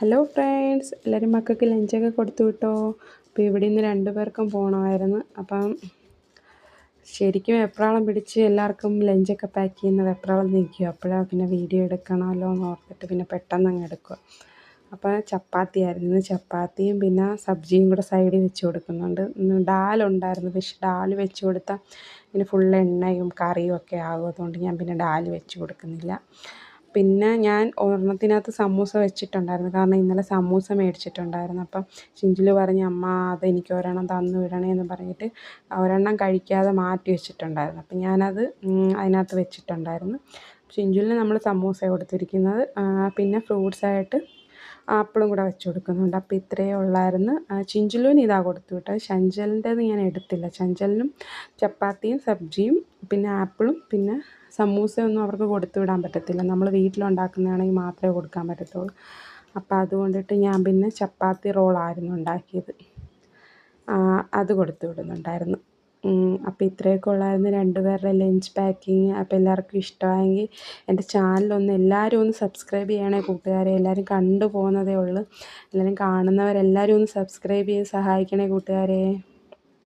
Hello friends എല്ലാവരും മക്കൾക്ക് ലഞ്ചൊക്കെ കൊടുത്തു വിട്ടോ? അപ്പോൾ ഇവിടെ നിന്ന് രണ്ടു പേർക്കും പോകണമായിരുന്നു അപ്പം ശരിക്കും വെപ്രാളം പിടിച്ച് എല്ലാവർക്കും ലഞ്ചൊക്കെ പാക്ക് ചെയ്യുന്നത് വെപ്രാളം നിൽക്കുക. അപ്പോഴാണ് പിന്നെ വീഡിയോ എടുക്കണമല്ലോ എന്ന് ഓർത്തിട്ട് പിന്നെ പെട്ടെന്ന് അങ്ങ് എടുക്കുക. അപ്പം ചപ്പാത്തി ആയിരുന്നു. ചപ്പാത്തിയും പിന്നെ സബ്ജിയും കൂടെ സൈഡിൽ വെച്ച് കൊടുക്കുന്നുണ്ട്. ഡാലുണ്ടായിരുന്നു പക്ഷെ ഡാൽ വെച്ച് കൊടുത്താൽ പിന്നെ ഫുൾ എണ്ണയും കറിയും ഒക്കെ ആകും ഞാൻ പിന്നെ ഡാൽ വെച്ച് കൊടുക്കുന്നില്ല. പിന്നെ ഞാൻ ഒരെണ്ണത്തിനകത്ത് സമൂസ വെച്ചിട്ടുണ്ടായിരുന്നു. കാരണം ഇന്നലെ സമൂസ മേടിച്ചിട്ടുണ്ടായിരുന്നു. അപ്പം ചിഞ്ചിൽ പറഞ്ഞു അമ്മ അതെനിക്ക് ഒരെണ്ണം തന്നു വിടണേ എന്ന് പറഞ്ഞിട്ട് ഒരെണ്ണം കഴിക്കാതെ മാറ്റി വെച്ചിട്ടുണ്ടായിരുന്നു. അപ്പം ഞാനത് അതിനകത്ത് വെച്ചിട്ടുണ്ടായിരുന്നു. ചിഞ്ചുലിന് നമ്മൾ സമൂസ കൊടുത്തിരിക്കുന്നത് പിന്നെ ഫ്രൂട്ട്സായിട്ട് ആപ്പിളും കൂടെ വെച്ച് കൊടുക്കുന്നുണ്ട്. അപ്പോൾ ഇത്രയേ ഉള്ളായിരുന്നു. ചിഞ്ചുലുവിന് ഇതാ കൊടുത്തു വിട്ടത്. ചഞ്ചലിന്റെത് ഞാൻ എടുത്തില്ല. ചഞ്ചലിനും ചപ്പാത്തിയും സബ്ജിയും പിന്നെ ആപ്പിളും പിന്നെ സമൂസയൊന്നും അവർക്ക് കൊടുത്തു വിടാൻ പറ്റത്തില്ല. നമ്മൾ വീട്ടിലുണ്ടാക്കുന്നതാണെങ്കിൽ മാത്രമേ കൊടുക്കാൻ പറ്റത്തുള്ളൂ. അപ്പോൾ അതുകൊണ്ടിട്ട് ഞാൻ പിന്നെ ചപ്പാത്തി റോളായിരുന്നു ഉണ്ടാക്കിയത്. അത് കൊടുത്തു വിടുന്നുണ്ടായിരുന്നു. അപ്പോൾ ഇത്രയൊക്കെ ഉള്ളായിരുന്നു. രണ്ടുപേരുടെ ലഞ്ച് പാക്കിങ് അപ്പോൾ എല്ലാവർക്കും ഇഷ്ടമായെങ്കിൽ എന്റെ ചാനലൊന്ന് എല്ലാവരും ഒന്ന് സബ്സ്ക്രൈബ് ചെയ്യണേ കൂട്ടുകാരെ. എല്ലാവരും കണ്ടു പോകുന്നതേ ഉള്ളൂ. എല്ലാവരും കാണുന്നവരെല്ലാവരും ഒന്ന് സബ്സ്ക്രൈബ് ചെയ്ത് സഹായിക്കണേ കൂട്ടുകാരെ.